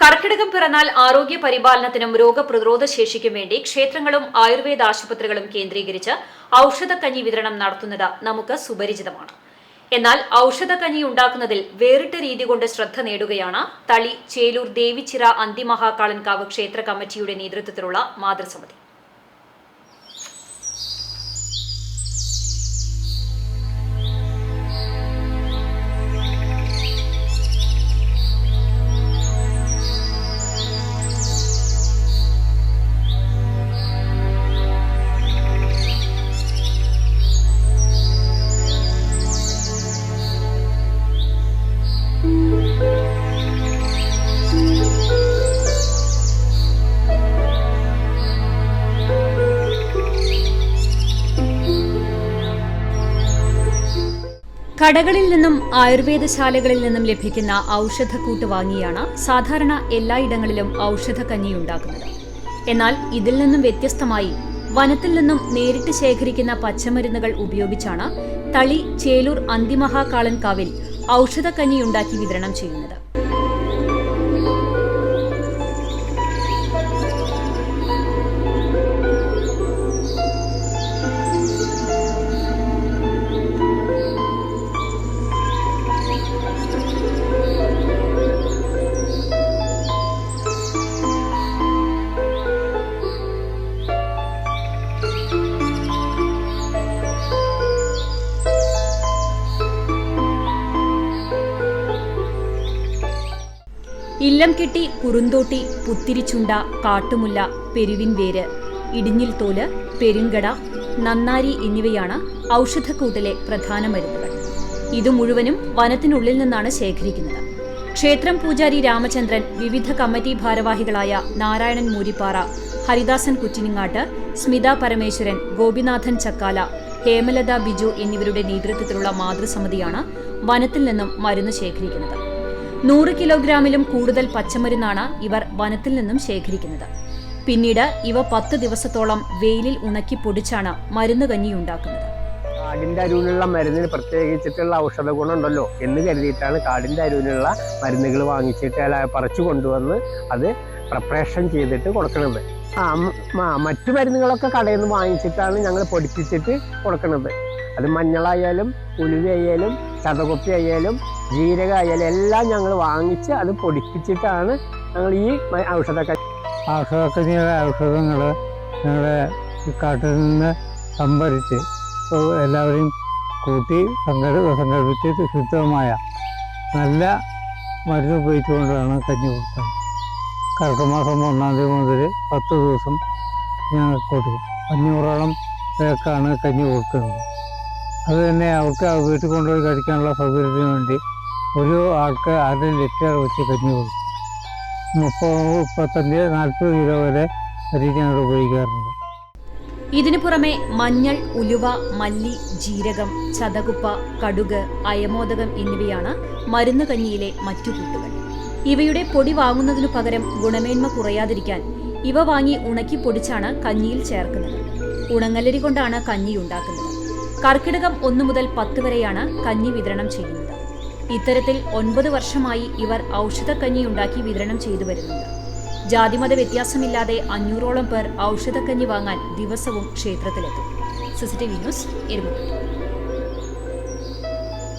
കർക്കിടകം പിറന്നാൽ ആരോഗ്യ പരിപാലനത്തിനും രോഗപ്രതിരോധ ശേഷിക്കും വേണ്ടി ക്ഷേത്രങ്ങളും ആയുർവേദ ആശുപത്രികളും കേന്ദ്രീകരിച്ച് ഔഷധക്കഞ്ഞി വിതരണം നടത്തുന്നത് നമുക്ക് സുപരിചിതമാണ്. എന്നാൽ ഔഷധക്കഞ്ഞി ഉണ്ടാക്കുന്നതിൽ വേറിട്ട രീതി കൊണ്ട് ശ്രദ്ധ നേടുകയാണ് തളി ചേലൂർ ദേവിച്ചിറ അന്തിമഹാകാളൻകാവ് ക്ഷേത്ര കമ്മിറ്റിയുടെ നേതൃത്വത്തിലുള്ള മാതൃസമിതി. കടകളിൽ നിന്നും ആയുർവേദശാലകളിൽ നിന്നും ലഭിക്കുന്ന ഔഷധക്കൂട്ട് വാങ്ങിയാണ് സാധാരണ എല്ലായിടങ്ങളിലും ഔഷധക്കഞ്ഞി ഉണ്ടാക്കുന്നത്. എന്നാൽ ഇതിൽ നിന്നും വ്യത്യസ്തമായി വനത്തിൽ നിന്നും നേരിട്ട് ശേഖരിക്കുന്ന പച്ചമരുന്നുകൾ ഉപയോഗിച്ചാണ് തളി ചേലൂർ അന്തിമഹാകാളൻ കാവിൽ ഔഷധക്കഞ്ഞി ഉണ്ടാക്കി വിതരണം ചെയ്യുന്നത്. ഇല്ലം കെട്ടി കുറുന്തോട്ടി പുത്തിരിച്ചുണ്ട കാട്ടുമുല്ല പെരുവിൻ വേര് ഇടിഞ്ഞിൽ തോൽ പെരുങ്കട നന്നാരി എന്നിവയാണ് ഔഷധക്കൂട്ടിലെ പ്രധാന മരുന്നുകൾ. ഇത് മുഴുവനും വനത്തിനുള്ളിൽ നിന്നാണ് ശേഖരിക്കുന്നത്. ക്ഷേത്രം പൂജാരി രാമചന്ദ്രൻ വിവിധ കമ്മിറ്റി ഭാരവാഹികളായ നാരായണൻ മൂരിപ്പാറ ഹരിദാസൻ കുറ്റിനിങ്ങാട്ട് സ്മിത പരമേശ്വരൻ ഗോപിനാഥൻ ചക്കാല ഹേമലത ബിജു എന്നിവരുടെ നേതൃത്വത്തിലുള്ള മാതൃസമിതിയാണ് വനത്തിൽ നിന്നും മരുന്ന് ശേഖരിക്കുന്നത്. നൂറ് കിലോഗ്രാമിലും കൂടുതൽ പച്ചമരുന്നാണ് ഇവർ വനത്തിൽ നിന്നും ശേഖരിക്കുന്നത്. പിന്നീട് ഇവ പത്ത് ദിവസത്തോളം വെയിലിൽ ഉണക്കി പൊടിച്ചാണ് മരുന്ന് കഞ്ഞി ഉണ്ടാക്കുന്നത്. കാടിന്റെ അരുവിലുള്ള മരുന്നിന് പ്രത്യേകിച്ചിട്ടുള്ള ഔഷധ ഗുണമുണ്ടല്ലോ എന്ന് കരുതിയിട്ടാണ് കാടിന്റെ അരുവിലുള്ള മരുന്നുകൾ വാങ്ങിച്ചിട്ട് പറിച്ചു കൊണ്ടുവന്ന് അത് പ്രിപ്പറേഷൻ ചെയ്തിട്ട് കൊടുക്കുന്നത്. മറ്റു മരുന്നുകളൊക്കെ കടയിൽ നിന്ന് വാങ്ങിച്ചിട്ടാണ് ഞങ്ങൾ പൊടിപ്പിച്ചിട്ട് കൊടുക്കുന്നത്. അത് മഞ്ഞളായാലും ഉലുവയായാലും ചതകുപ്പി ആയാലും ജീരക ആയാലും എല്ലാം ഞങ്ങൾ വാങ്ങിച്ച് അത് പൊടിപ്പിച്ചിട്ടാണ് ഞങ്ങൾ ഈ ഔഷധക്ക ഔഷധ ഔഷധക്കഞ്ഞിയുടെ ഔഷധങ്ങൾ ഞങ്ങളുടെ ഈ കാട്ടിൽ നിന്ന് സംഭരിച്ച് എല്ലാവരെയും കൂട്ടി സംഘട സംഘടിപ്പിച്ച് ശുദ്ധമായ നല്ല മരുന്ന് ഉപയോഗിച്ചുകൊണ്ടാണ് കഞ്ഞി കൊടുക്കുന്നത് കർക്കമാസം ഒന്നാം തീയതി മുതൽ പത്ത് ദിവസം ഞങ്ങൾ കൊടുക്കും. അഞ്ഞൂറോളം പേർക്കാണ് കഞ്ഞി കൊടുക്കുന്നത്. അത് തന്നെ അവർക്ക് വീട്ടിൽ കൊണ്ടുപോയി കഴിക്കാനുള്ള സൗകര്യത്തിന് വേണ്ടി ഒരു ആൾക്ക് അര ലിറ്റർ വെച്ച് കഞ്ഞി കൊടുക്കും മുപ്പത് മുപ്പത്തഞ്ച് നാൽപ്പത് കിലോ വരെ അരി ഞങ്ങൾ ഉപയോഗിക്കാറുണ്ട്. ഇതിനു പുറമെ മഞ്ഞൾ ഉലുവ മല്ലി ജീരകം ചതകുപ്പ കടുക് അയമോദകം എന്നിവയാണ് മരുന്ന് കഞ്ഞിയിലെ മറ്റു കൂട്ടുകൾ. ഇവയുടെ പൊടി വാങ്ങുന്നതിനു പകരം ഗുണമേന്മ കുറയാതിരിക്കാൻ ഇവ വാങ്ങി ഉണക്കി പൊടിച്ചാണ് കഞ്ഞിയിൽ ചേർക്കുന്നത്. ഉണങ്ങലരി കൊണ്ടാണ് കഞ്ഞി ഉണ്ടാക്കുന്നത്. കർക്കിടകം ഒന്നു മുതൽ പത്ത് വരെയാണ് കഞ്ഞി വിതരണം ചെയ്യുന്നത്. ഇത്തരത്തിൽ ഒൻപത് വർഷമായി ഇവർ ഔഷധ ഔഷധക്കഞ്ഞി ഉണ്ടാക്കി വിതരണം ചെയ്തു വരുന്നുണ്ട്. ജാതിമത വ്യത്യാസമില്ലാതെ അഞ്ഞൂറോളം പേർ ഔഷധക്കഞ്ഞി വാങ്ങാൻ ദിവസവും ക്ഷേത്രത്തിലെത്തും. CCTV news Erumapetty.